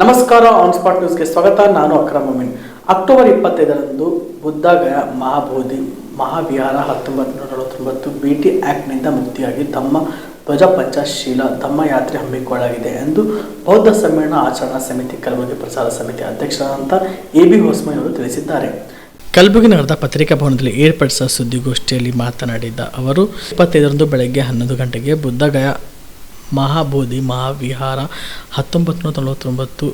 ನಮಸ್ಕಾರ on spot ನ್ಯೂಸ್ಗೆ ಸ್ವಾಗತ. ನಾನು ಅಕ್ರಮ ಅಮೀನ್. ಅಕ್ಟೋಬರ್ ಇಪ್ಪತ್ತೈದರಂದು ಬುದ್ಧಗಯ ಮಹಾಬೋಧಿ, ಮಹಾವಿಹಾರ ಹತ್ತೊಂಬತ್ತು ನೂರ ನಲವತ್ತೊಂಬತ್ತು ಬಿ ಟಿ ಆ್ಯಕ್ಟ್ನಿಂದ ಮುಕ್ತಿಯಾಗಿ ತಮ್ಮ ಧ್ವಜ ಪಂಚಶೀಲ ತಮ್ಮ ಯಾತ್ರೆ ಹಮ್ಮಿಕೊಳ್ಳಲಾಗಿದೆ ಎಂದು ಬೌದ್ಧ ಸಮ್ಮೇಳನ ಆಚರಣಾ ಸಮಿತಿ, ಕಲಬುರಗಿ ಪ್ರಚಾರ ಸಮಿತಿ ಅಧ್ಯಕ್ಷರಾದಂಥ ಎ ಬಿ ಹೊಸ್ಮಯ್ಯವರು ತಿಳಿಸಿದ್ದಾರೆ. ಕಲಬುರಗಿ ನಗರದ ಪತ್ರಿಕಾ ಭವನದಲ್ಲಿ ಏರ್ಪಡಿಸಿದ ಸುದ್ದಿಗೋಷ್ಠಿಯಲ್ಲಿ ಮಾತನಾಡಿದ ಅವರು, ಇಪ್ಪತ್ತೈದರಂದು ಬೆಳಗ್ಗೆ ಹನ್ನೊಂದು ಗಂಟೆಗೆ ಬುದ್ಧಗಯ ಮಹಾಬೋಧಿ ಮಹಾವಿಹಾರ ಹತ್ತೊಂಬತ್ತು ನೂರ ನಲವತ್ತೊಂಬತ್ತು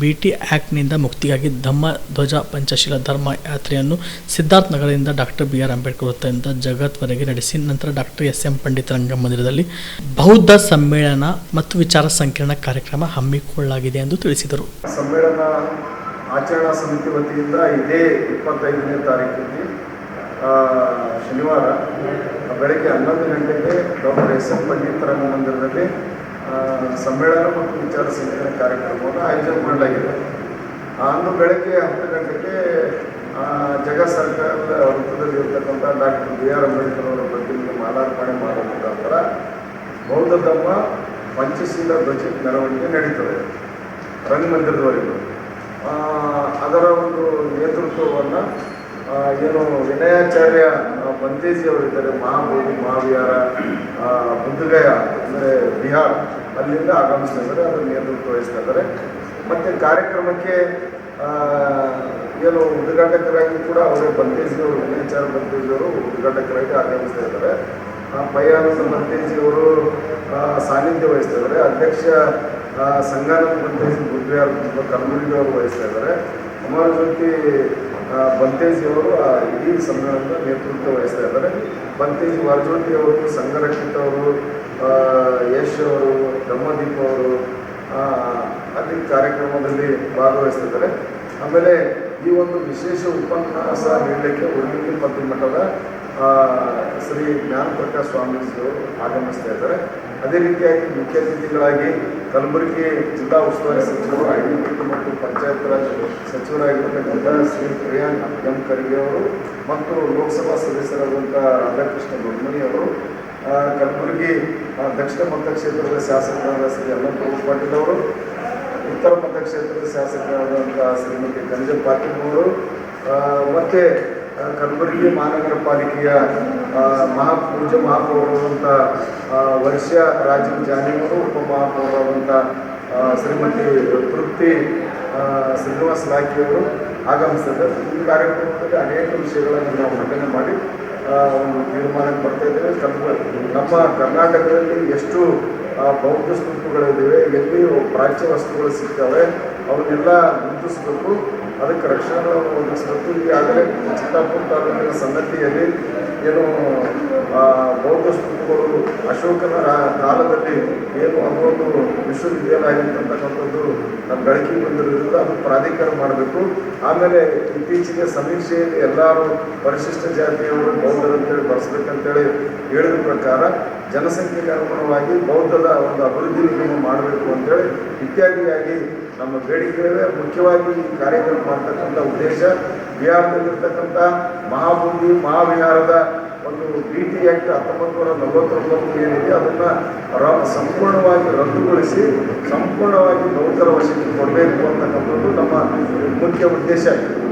ಬಿ ಟಿ ಆ್ಯಕ್ಟ್ನಿಂದ ಮುಕ್ತಿಗಾಗಿ ಧಮ್ಮ ಧ್ವಜ ಪಂಚಶೀಲ ಧರ್ಮ ಯಾತ್ರೆಯನ್ನು ಸಿದ್ಧಾರ್ಥ ನಗರದಿಂದ ಡಾಕ್ಟರ್ ಬಿ ಆರ್ ಅಂಬೇಡ್ಕರ್ ವೃತ್ತದಿಂದ ಜಗತ್ವರೆಗೆ ನಡೆಸಿ ನಂತರ ಡಾಕ್ಟರ್ ಎಸ್ ಎಂ ಪಂಡಿತ್ ರಂಗಮಂದಿರದಲ್ಲಿ ಬೌದ್ಧ ಸಮ್ಮೇಳನ ಮತ್ತು ವಿಚಾರ ಸಂಕಿರಣ ಕಾರ್ಯಕ್ರಮ ಹಮ್ಮಿಕೊಳ್ಳಲಾಗಿದೆ ಎಂದು ತಿಳಿಸಿದರು. ಸಮ್ಮೇಳನ ಆಚರಣಾ ಸಮಿತಿ ವತಿಯಿಂದ ಇದೇ ಇಪ್ಪತ್ತೈದನೇ ತಾರೀಕಿಗೆ ಆ, ಶನಿವಾರ ಬೆಳಗ್ಗೆ ಹನ್ನೊಂದು ಗಂಟೆಗೆ ಡಾಕ್ಟರ್ ಎಸ್ ಎಂ ಪಂಡಿತ್ ರಂಗಮಂದಿರದಲ್ಲಿ ಸಮ್ಮೇಳನ ಮತ್ತು ವಿಚಾರ ಸಂಕಿರಣ ಕಾರ್ಯಕ್ರಮವನ್ನು ಆಯೋಜನೆ ಮಾಡಲಾಗಿದೆ. ಅಂದು ಬೆಳಗ್ಗೆ ಹತ್ತು ಗಂಟೆಗೆ ಜಗ ಸರ್ಕಾರದ ವೃತ್ತದಲ್ಲಿ ಇರತಕ್ಕಂಥ ಡಾಕ್ಟರ್ ಬಿ ಆರ್ ಅಂಬೇಡ್ಕರ್ ಅವರ ಪ್ರತಿಮೆಗೆ ಮಾಲಾರ್ಪಣೆ ಮಾಡುವ ಮುಖಾಂತರ ಬೌದ್ಧ ಧರ್ಮ ಪಂಚಶೀಲ ಧ್ವಜ ಮೆರವಣಿಗೆ ನಡೀತದೆ ರಂಗಮಂದಿರದವರೆಗೂ. ಅದರ ಒಂದು ನೇತೃತ್ವವನ್ನು ಏನು ವಿನಯಾಚಾರ್ಯ ಆ, ಬಂತೇಜಿ ಅವರಿದ್ದಾರೆ ಮಹಾಬೋಧಿ ಮಹಾವಿಹಾರ ಬುದ್ಧಗಯ ಅಂದರೆ ಬಿಹಾರ್ ಅಲ್ಲಿಂದ ಆಗಮಿಸ್ತಾ ಇದ್ದಾರೆ ಅದರ ನೇತೃತ್ವ ವಹಿಸ್ತಾ ಇದ್ದಾರೆ ಮತ್ತು ಕಾರ್ಯಕ್ರಮಕ್ಕೆ ಏನು ಉದ್ಘಾಟಕರಾಗಿ ಕೂಡ ಅವರೇ ಬಂತೇಜಿಯವರು ವಿನಯಾಚಾರ್ಯ ಬಂತೇಜಿ ಅವರು ಉದ್ಘಾಟಕರಾಗಿ ಆಗಮಿಸ್ತಾ ಇದ್ದಾರೆ. ಪಯ್ಯಾನಂದ ಬಂತೇಜಿ ಅವರು ಆ, ಸಾನ್ನಿಧ್ಯ ವಹಿಸ್ತಾ ಇದ್ದಾರೆ ಅಧ್ಯಕ್ಷ ಸಂಗಾನಂದ ಬಂತೇಜಿ ಬುದ್ಧಿಯಾರ್ ಕಲಬುರಗಿ ಅವರು ವಹಿಸ್ತಾ ಇದ್ದಾರೆ. ಅಮರಜ್ಯೋತಿ ಆ, ಬಂತೇಜಿ ಅವರು ಆ ಇಡೀ ಸಮ್ಮೇಳನದ ನೇತೃತ್ವ ವಹಿಸ್ತಾ ಇದ್ದಾರೆ. ಬಂತೇಜಿ ವಾಜೋಟಿ ಅವರು ಸಂಘರಕ್ಷಿತ ಅವರು ಯಶ್ ಅವರು ಬ್ರಹ್ಮದೀಪ್ ಅವರು ಅಲ್ಲಿ ಕಾರ್ಯಕ್ರಮದಲ್ಲಿ ಭಾಗವಹಿಸ್ತಿದ್ದಾರೆ. ಆಮೇಲೆ ಈ ಒಂದು ವಿಶೇಷ ಉಪನ್ಯಾಸ ನೀಡಲಿಕ್ಕೆ ಉಡುಪಿ ಮಠದ ಶ್ರೀ ಜ್ಞಾನ ಪ್ರಕಾಶ್ ಸ್ವಾಮೀಜಿಯವರು ಆಗಮಿಸ್ತಾ ಇದ್ದಾರೆ. ಅದೇ ರೀತಿಯಾಗಿ ಮುಖ್ಯ ಅತಿಥಿಗಳಾಗಿ ಕಲಬುರಗಿ ಜಿಲ್ಲಾ ಉಸ್ತುವಾರಿ ಸಚಿವರು ಅಭಿವೃದ್ಧಿ ಮತ್ತು ಪಂಚಾಯತ್ ರಾಜ್ ಸಚಿವರಾಗಿರ್ತಕ್ಕಂಥ ಶ್ರೀ ಪ್ರಿಯಾಂಕ್ ಎಂ ಖರ್ಗೆ ಅವರು ಮತ್ತು ಲೋಕಸಭಾ ಸದಸ್ಯರಾದಂಥ ರಾಧಾಕೃಷ್ಣ ದೊಡ್ಮನಿ ಅವರು ಕಲಬುರಗಿ ದಕ್ಷಿಣ ಮತಕ್ಷೇತ್ರದ ಶಾಸಕರಾದ ಶ್ರೀ ಅಲ್ಲಂಪ್ರಭು ಪಾಟೀಲ್ ಅವರು, ಉತ್ತರ ಮತಕ್ಷೇತ್ರದ ಶಾಸಕರಾದಂಥ ಶ್ರೀಮತಿ ಗಂಜ ಪಾಟೀಲ್ ಅವರು ಮತ್ತು ಕಲಬುರಗಿ ಮಹಾನಗರ ಪಾಲಿಕೆಯ ಮಹಾಪೂಜೆ ಮಹಾಪೌರರಾದಂಥ ಆ, ವರ್ಷ ರಾಜೀವ್ ಜಾನಿಯವರು ಉಪಮಹಾಪೌರರಾದಂಥ ಆ, ಶ್ರೀಮತಿ ತೃಪ್ತಿ ಶ್ರೀನಿವಾಸ ಲಾಖಿಯವರು ಆಗಮಿಸಿದ್ದಾರೆ. ಈ ಕಾರ್ಯಕ್ರಮದಲ್ಲಿ ಅನೇಕ ವಿಷಯಗಳನ್ನು ನಾವು ಮಂಡನೆ ಮಾಡಿ ತೀರ್ಮಾನಕ್ಕೆ ಬರ್ತಾ ಇದ್ದೇವೆ. ನಮ್ಮ ಕರ್ನಾಟಕದಲ್ಲಿ ಎಷ್ಟು ಬೌದ್ಧ ಸ್ತೂಪಗಳಿದ್ದೇವೆ ಎಲ್ಲಿ ಪ್ರಾಚ್ಯ ವಸ್ತುಗಳು ಸಿಗ್ತವೆ ಅವನ್ನೆಲ್ಲ ಗುರುತಿಸಬೇಕು. ಅದಕ್ಕೆ ರಕ್ಷಣೆ ಒದಗಿಸಬೇಕು ಆಗಲೇ ಚಿತ್ತಾಪುರ ತಾಲೂಕಿನ ಸನ್ನತಿಯಲ್ಲಿ ಏನು ಅಶೋಕನ ಕಾಲದಲ್ಲಿ ಏನು ಅದೊಂದು ವಿಶ್ವವಿದ್ಯಾಲಯ ಆಗಿರ್ತಕ್ಕಂಥದ್ದು ನಮ್ಮ ಬೆಳಕಿಗೆ ಬಂದಿರೋದ್ರಿಂದ ಅದು ಪ್ರಾಧಿಕಾರ ಮಾಡಬೇಕು. ಆಮೇಲೆ ಇತ್ತೀಚೆಗೆ ಸಮೀಕ್ಷೆಯಲ್ಲಿ ಎಲ್ಲರೂ ಪರಿಶಿಷ್ಟ ಜಾತಿಯವರು ಬೌದ್ಧರಂತೇಳಿ ಬರೆಸ್ಬೇಕಂತೇಳಿ ಹೇಳಿದ ಪ್ರಕಾರ ಜನಸಂಖ್ಯೆಗೆ ಅನುಗುಣವಾಗಿ ಬೌದ್ಧದ ಒಂದು ಅಭಿವೃದ್ಧಿ ನಿಗಮ ಮಾಡಬೇಕು ಅಂತೇಳಿ ಇತ್ಯಾದಿಯಾಗಿ ನಮ್ಮ ಬೇಡಿಕೆಗಳೇ ಮುಖ್ಯವಾಗಿ ಈ ಕಾರ್ಯಕ್ರಮ ಮಾಡ್ತಕ್ಕಂಥ ಉದ್ದೇಶ ಬಿಹಾರದಲ್ಲಿರ್ತಕ್ಕಂಥ ಮಹಾಬೂದಿ ಮಹಾವಿಹಾರದ ಒಂದು ಬಿ ಟಿ ಆ್ಯಕ್ಟ್ ಹತ್ತೊಂಬತ್ತು ನೂರ ನಲವತ್ತೊಂಬತ್ತು ಏನಿದೆ, ಅದನ್ನು ರ, ಸಂಪೂರ್ಣವಾಗಿ ರದ್ದುಗೊಳಿಸಿ, ಸಂಪೂರ್ಣವಾಗಿ ನೌಕರ ವಶಕ್ಕೆ ಕೊಡಬೇಕು ಅಂತಕ್ಕಂಥದ್ದು ನಮ್ಮ ಮುಖ್ಯ ಉದ್ದೇಶ. ಆಗಿದೆ